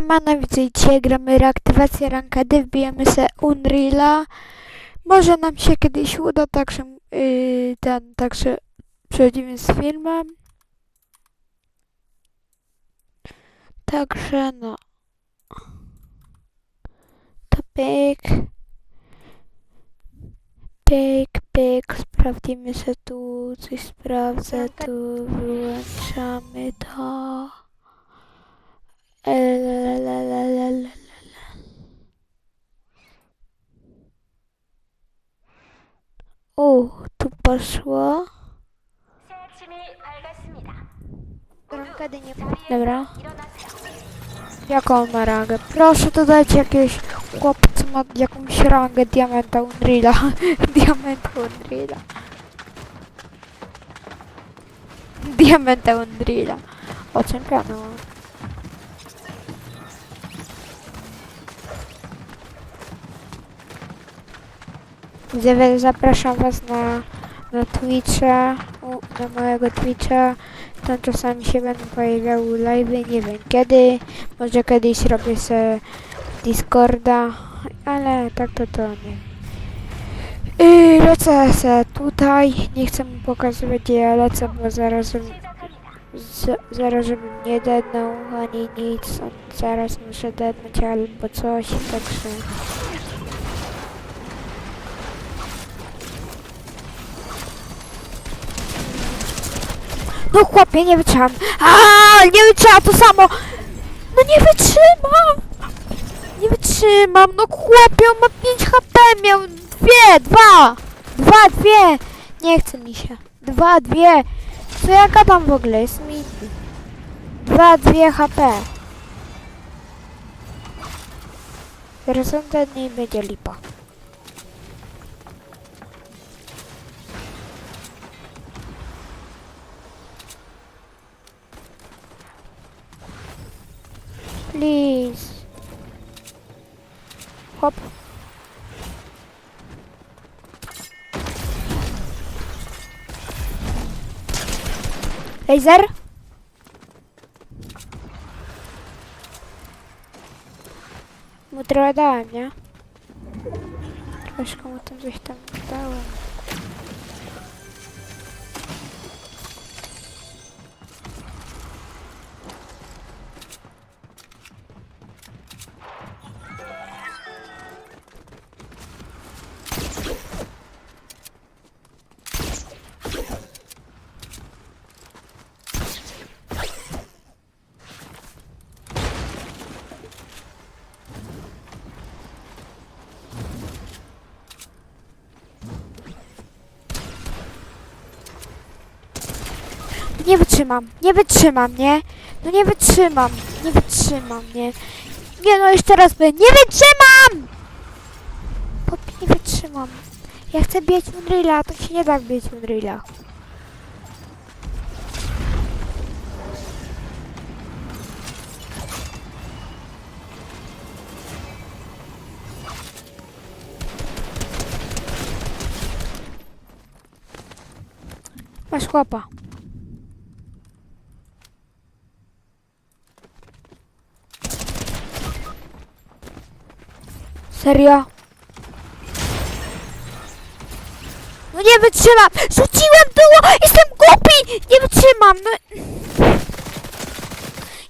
Widzę dzisiaj gramy reaktywację rankedy, wbijemy se Unreala. Może nam się kiedyś uda, także yy, ten, także przechodzimy z filmem. Także no. To pyk. Pyk, pyk, sprawdzimy se tu, coś sprawdzę tu, wyłączamy to. O, tu poszło. Dobra. Jaką on ma rangę? Proszę dodać jakiegoś chłopca ma jakąś rangę diamenta Unreala. diamenta Unreala. Diamenta Unreala. O, czempiona. Zapraszam was na, na Twitcha, na mojego Twitcha. Tam czasami się będą pojawiały live'y, nie wiem kiedy. Może kiedyś robię sobie Discorda, ale tak to to nie. Yy, lecę se tutaj, nie chcę mu pokazywać gdzie ja lecę, bo zaraz, z, zaraz żebym nie dednął ani nic, zaraz muszę dednąć albo coś, także... No chłopie, nie wytrzymam. A, nie wytrzymam to samo. No nie wytrzymam. Nie wytrzymam. No chłopie, on ma 5 HP, miał dwie, dwa. Dwa, dwie. Nie chce mi się. Dwa, dwie. Co ja gadam w ogóle? Jest mi... Dwa, dwie HP. Teraz on ten nie będzie lipa. Please. Hop. Laser. Mu trochę dałem, nie? Troszkę mu tam Nie wytrzymam, nie wytrzymam, nie? No nie wytrzymam, nie wytrzymam, nie? Nie no, jeszcze raz by, nie wytrzymam! Pop, nie wytrzymam. Ja chcę bieć Unreala, to się nie da bieć Unreala. Masz chłopa. Serio? No nie wytrzymam! Rzuciłem było! Jestem głupi! Nie wytrzymam! No...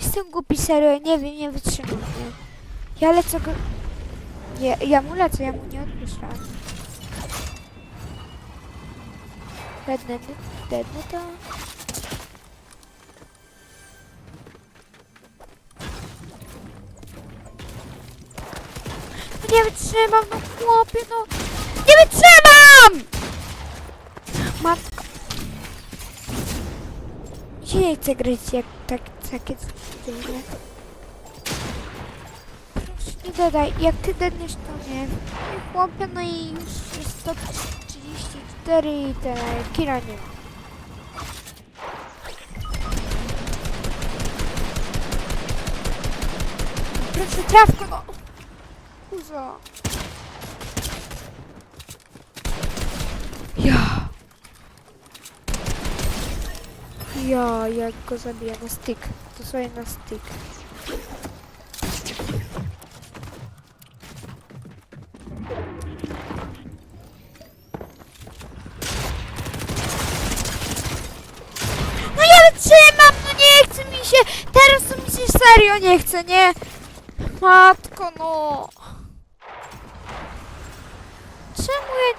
Jestem głupi, serio, nie wiem, nie wytrzymam, nie. Ja lecę go... Nie, ja mu lecę, ja mu nie odpuszczam. Dednę, dednę to... nie wytrzymam, no chłopie, no... Nie wytrzymam! Matka. Mi się nie chce grać jak tak, takie nie. Proszę nie dodaj, jak ty dedniesz to nie. I chłopie, no i już jest 134 i ten kira nie ma. Proszę trawko, no kuzo. Ja. Ja, jak go zabiję na stick. To sobie na stick. No ja wytrzymam, no nie chce mi się. Teraz to mi się serio nie chce, nie? Matko, no. Czemu ja...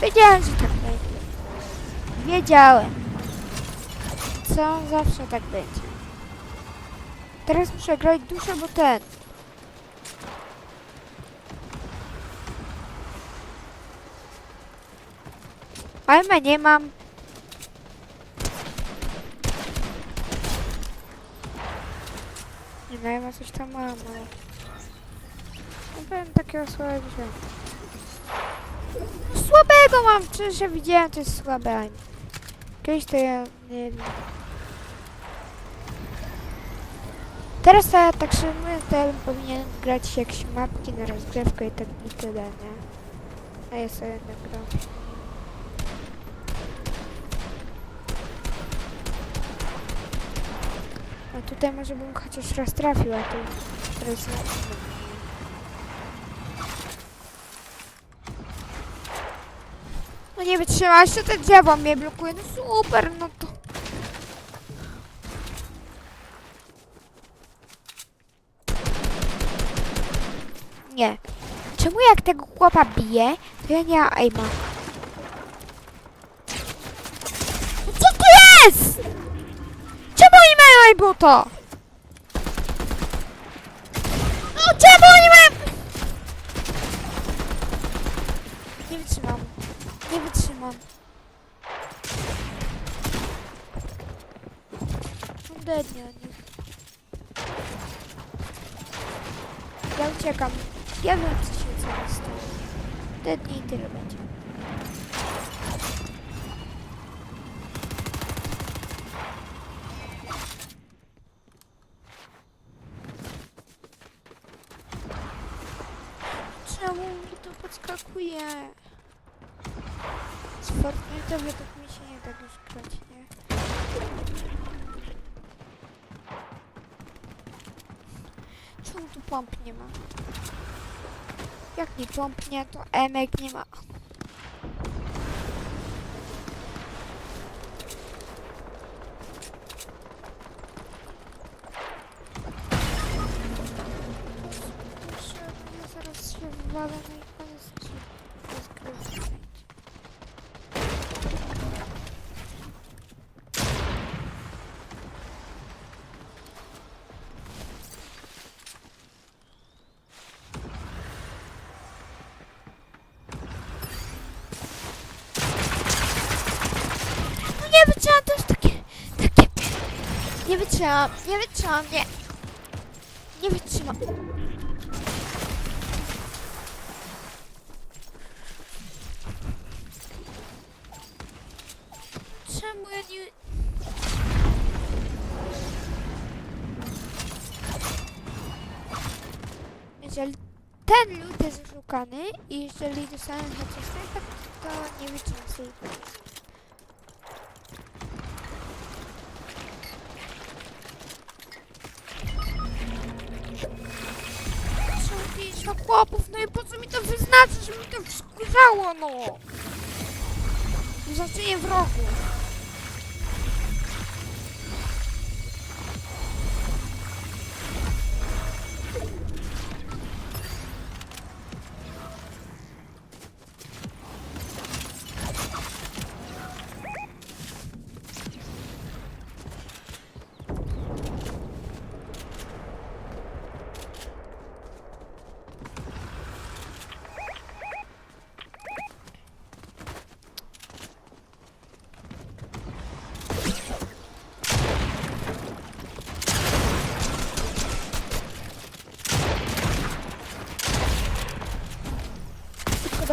Wiedziałem, że tak będzie. Wiedziałem. Co zawsze tak będzie. Teraz muszę grać duszę, bo ten. Ale nie mam. Nie no, ja coś tam mam, ale... Nie powiem takiego słabego. Słabego mam! Przecież ja widziałem, to jest słabe. a Kiedyś to ja nie wiem. Teraz ja tak szczerze mówiąc, to ja bym powinien grać jakieś mapki na rozgrywkę i tak i tyle, nie? A ja sobie jednak gram. A tutaj może bym chociaż raz trafił, a tu teraz nie. No nie wytrzymałaś, to te drzewo mnie blokuje, no super, no to... Nie. Czemu jak tego chłopa bije, to ja nie mam aima? Co to jest? Czemu oni mają aimbota? No czemu oni mają... Nie wytrzymam. Nie wytrzymam. On dednie o nich. Ja uciekam. Ja wiem, co się zaraz stanie. Dednie i tyle będzie. Czemu mi to podskakuje? Z Fortnite'owy tak mi się nie da już grać, nie? Czemu tu pomp nie ma? Jak nie pomp nie, to emek nie ma. Proszę, ja zaraz się wywalę, no i koniec rozgrywki będzie. No nie wytrzymam, to jest takie, takie... Nie wytrzymam, nie wytrzymam, nie. Nie wytrzymam. Czemu ja nie... Jeżeli ten lód jest oszukany i jeżeli dostanę chociaż snajper, to nie wytrzymam sobie. Chłopów, no i po co mi to wyznaczy, żeby mi to wskurzało, no? Zaczynie wrogu.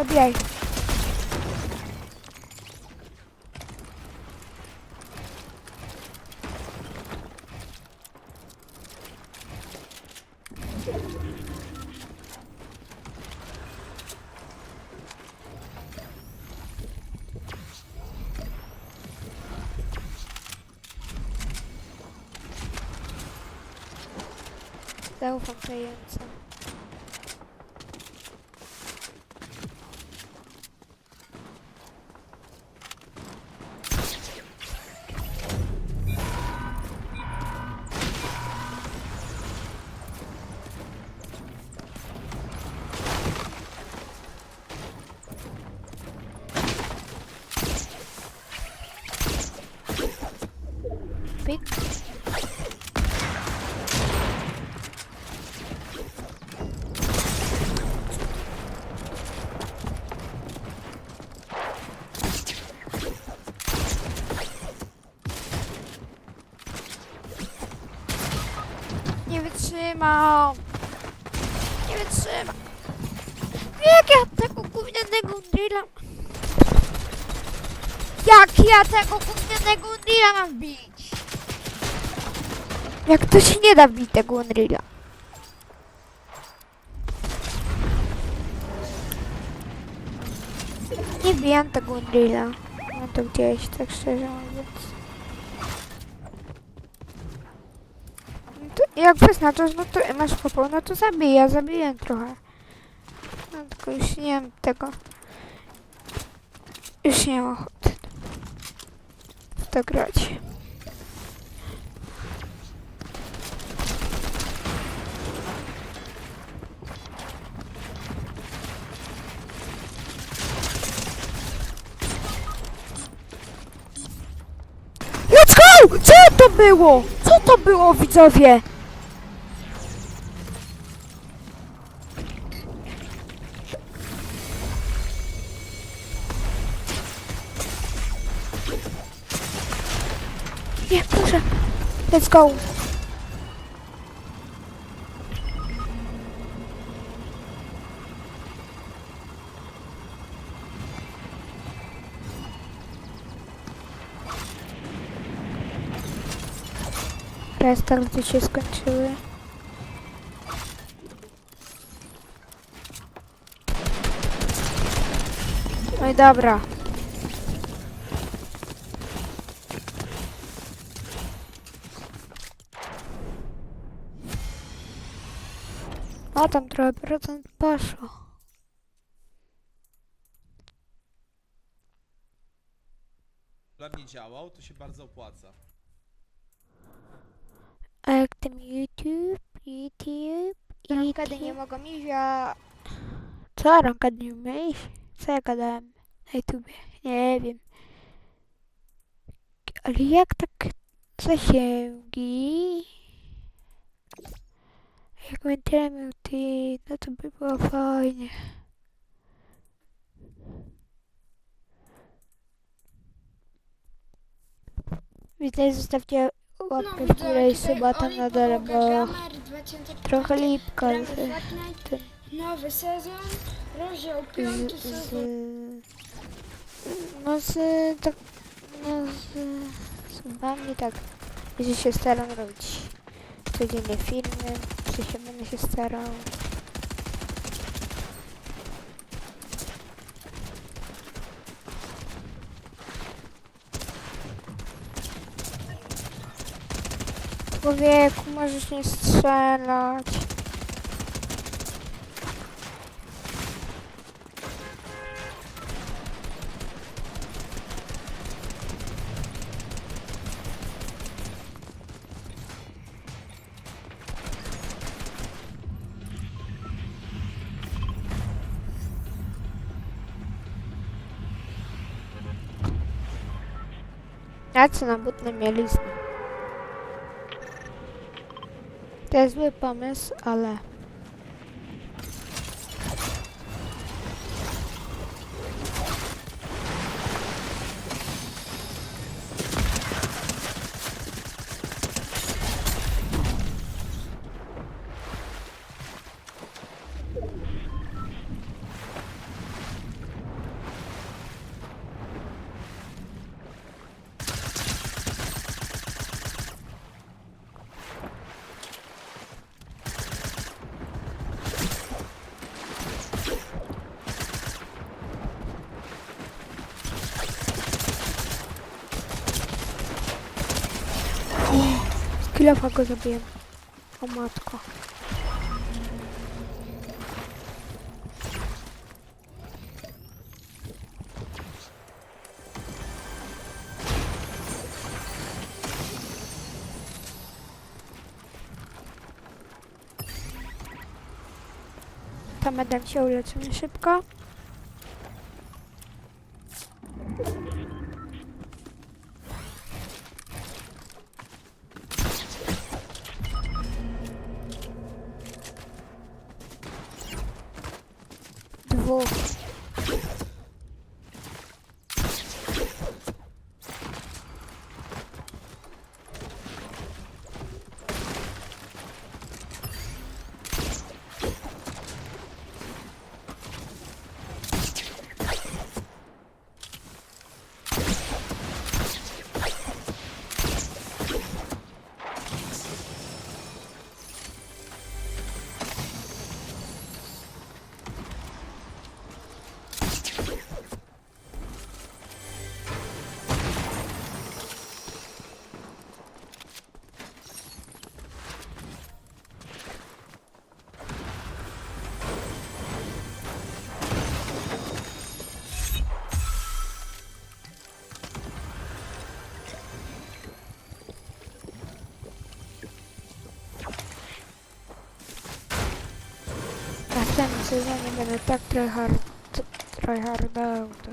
zabijaj. Zaufam zajęca. Trafik. Nie wytrzymał. Nie wytrzymał. Jak ja tego gównianego drilla... Jak ja tego gównianego drilla mam bić? Jak to się nie da bić tego Unreala? Nie bijam tego Unreala. Mam to gdzieś, tak szczerze mówiąc. No jak wyznaczasz, no to masz popał, no to zabiję, ja zabiję trochę. No tylko już nie mam tego. Już nie mam ochoty w to grać. Go! Co to było? Co to było, widzowie? Nie, proszę. Let's go. Restarty się skończyły. No i dobra. O, tam trochę procent poszło. plan nie działał, to się bardzo opłaca. A jak tam YouTube, YouTube, Rąkady nie mogą iść, a... Co rąkady nie umie iść? Co ja gadałem na YouTubie? Nie wiem. Ale jak tak zasięgi? Jakbym tyle miał ty, no to by było fajnie. Widzę, zostawcie łapkę w górę i suba tam na dole, bo trochę lipka. z- ten- Nowy sezon, rozdział piąty z, sezon. no z, tak, no z, subami tak, że się staram robić codziennie filmy, że się będę się starał. Człowieku, możesz nie strzelać. A co na butne mielizny? To jest zły pomysł, ale... Kilofa go zabiłem. O matko. Tam medem się uleczymy szybko. W następnym sezonie będę tak tryhard, tryhardował. To...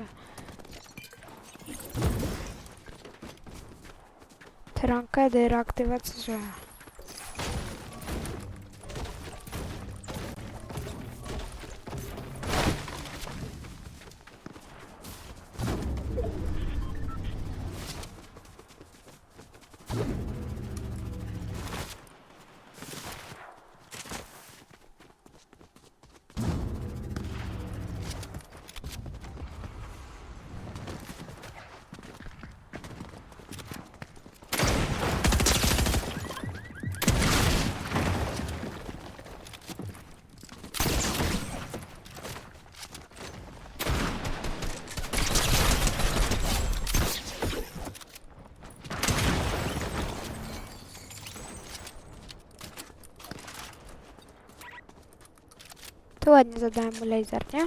Trankedy, Ładnie zadałem mu laser, nie?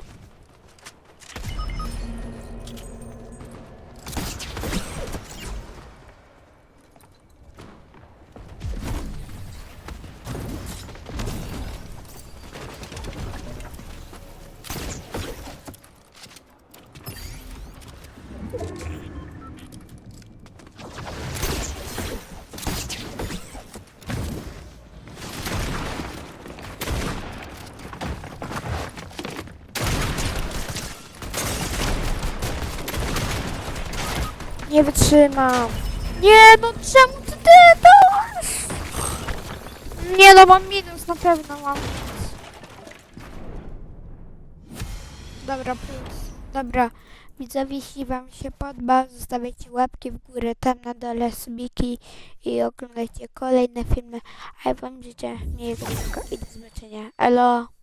Nie wytrzymam. Nie, no czemu ty dasz? Nie no, mam minus, na pewno mam minus. Dobra, plus. Dobra, widzowie, jeśli wam się podoba, zostawiajcie łapki w górę, tam na dole subiki i oglądajcie kolejne filmy. A ja wam życzę miłego i do zobaczenia. Elo!